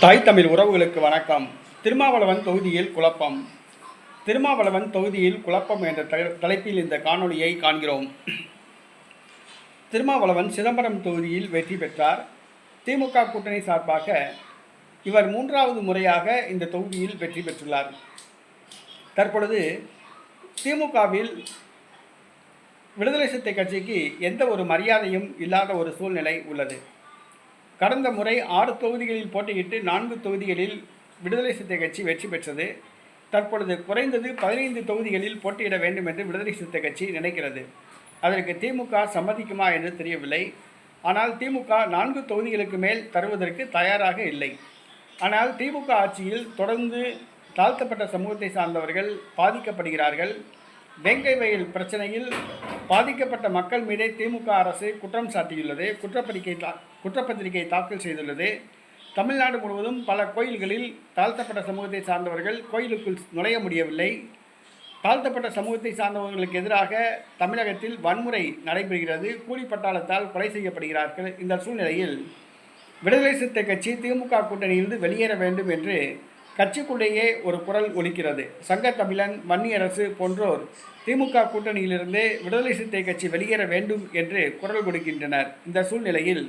தாய் தமிழ் உறவுகளுக்கு வணக்கம். திருமாவளவன் தொகுதியில் குழப்பம். திருமாவளவன் தொகுதியில் குழப்பம் என்ற தலைப்பில் இந்த காணொளியை காண்கிறோம். திருமாவளவன் சிதம்பரம் தொகுதியில் வெற்றி பெற்றார். திமுக கூட்டணி சார்பாக இவர் மூன்றாவது முறையாக இந்த தொகுதியில் வெற்றி பெற்றுள்ளார். தற்பொழுது திமுகவில் விடுதலை சிறுத்தை கட்சிக்கு எந்த ஒரு மரியாதையும் இல்லாத ஒரு சூழ்நிலை உள்ளது. கடந்த முறை ஆறு தொகுதிகளில் போட்டியிட்டு நான்கு தொகுதிகளில் விடுதலை சிறுத்தை கட்சி வெற்றி பெற்றது. தற்பொழுது குறைந்தது பதினைந்து தொகுதிகளில் போட்டியிட வேண்டும் என்று விடுதலை சிறுத்தை கட்சி நினைக்கிறது. அதற்கு திமுக சம்மதிக்குமா என்று தெரியவில்லை. ஆனால் திமுக நான்கு தொகுதிகளுக்கு மேல் தருவதற்கு தயாராக இல்லை. ஆனால் திமுக ஆட்சியில் தொடர்ந்து தாழ்த்தப்பட்ட சமூகத்தை சார்ந்தவர்கள் பாதிக்கப்படுகிறார்கள். டெங்கை வயல் பிரச்சனையில் பாதிக்கப்பட்ட மக்கள் மீதே திமுக அரசு குற்றம் சாட்டியுள்ளது குற்றப்பத்திரிகை தா குற்றப்பத்திரிகை தாக்கல் செய்துள்ளது. தமிழ்நாடு முழுவதும் பல கோயில்களில் தாழ்த்தப்பட்ட சமூகத்தை சார்ந்தவர்கள் கோயிலுக்குள் நுழைய முடியவில்லை. தாழ்த்தப்பட்ட சமூகத்தை சார்ந்தவர்களுக்கு எதிராக தமிழகத்தில் வன்முறை நடைபெறுகிறது. கூலிப்பட்டாளத்தால் கொலை செய்யப்படுகிறார்கள். இந்த சூழ்நிலையில் விடுதலை சிறுத்தை கட்சி திமுக கூட்டணியிலிருந்து வெளியேற வேண்டும் என்று கட்சிக்குள்ளேயே ஒரு குரல் ஒலிக்கிறது. சங்க தமிழன் வன்னியரசு போன்றோர் திமுக கூட்டணியிலிருந்து விடுதலை சிறுத்தை கட்சி வெளியேற வேண்டும் என்று குரல் கொடுக்கின்றனர். இந்த சூழ்நிலையில்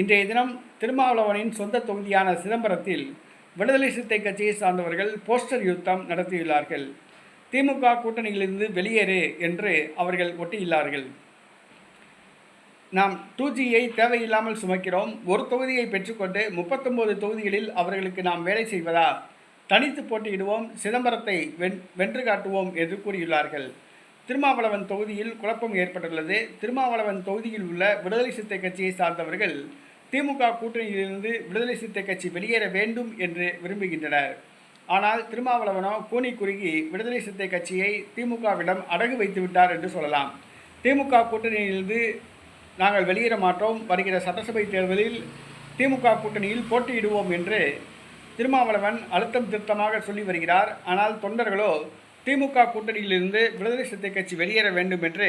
இன்றைய தினம் திருமாவளவனின் சொந்த தொகுதியான சிதம்பரத்தில் விடுதலை சிறுத்தை கட்சியை சார்ந்தவர்கள் போஸ்டர் யுத்தம் நடத்தியுள்ளார்கள். திமுக கூட்டணியிலிருந்து வெளியேறு என்று அவர்கள் ஒட்டியுள்ளார்கள். நாம் டூ ஜியை தேவையில்லாமல் சுமக்கிறோம். ஒரு தொகுதியை பெற்றுக்கொண்டு முப்பத்தொம்போது தொகுதிகளில் அவர்களுக்கு நாம் வேலை செய்வதா? தனித்து போட்டியிடுவோம். சிதம்பரத்தை வென் வென்று காட்டுவோம் என்று கூறியுள்ளார்கள். திருமாவளவன் தொகுதியில் குழப்பம் ஏற்பட்டுள்ளது. திருமாவளவன் தொகுதியில் உள்ள விடுதலை சிறுத்தை கட்சியை சார்ந்தவர்கள் திமுக கூட்டணியிலிருந்து விடுதலை சிறுத்தை கட்சி வெளியேற வேண்டும் என்று விரும்புகின்றனர். ஆனால் திருமாவளவனோ கூனி குறுகி விடுதலை சிறுத்தை கட்சியை திமுகவிடம் அடகு வைத்து விட்டார் என்று சொல்லலாம். திமுக கூட்டணியிலிருந்து நாங்கள் வெளியேற மாட்டோம். வருகிற சட்டசபை தேர்தலில் திமுக கூட்டணியில் போட்டியிடுவோம் என்று திருமாவளவன் அழுத்தம் திருத்தமாக சொல்லி வருகிறார். ஆனால் தொண்டர்களோ திமுக கூட்டணியிலிருந்து விடுதலை சிறுத்தை கட்சி வெளியேற வேண்டும் என்று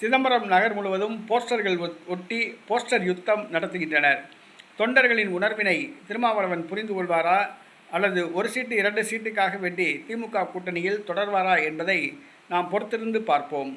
சிதம்பரம் நகர் முழுவதும் போஸ்டர்கள் ஒட்டி போஸ்டர் யுத்தம் நடத்துகின்றனர். தொண்டர்களின் உணர்வினை திருமாவளவன் புரிந்து கொள்வாரா? அல்லது ஒரு சீட்டு இரண்டு சீட்டுக்காக வேண்டி திமுக கூட்டணியில் தொடர்வாரா என்பதை நாம் பொறுத்திருந்து பார்ப்போம்.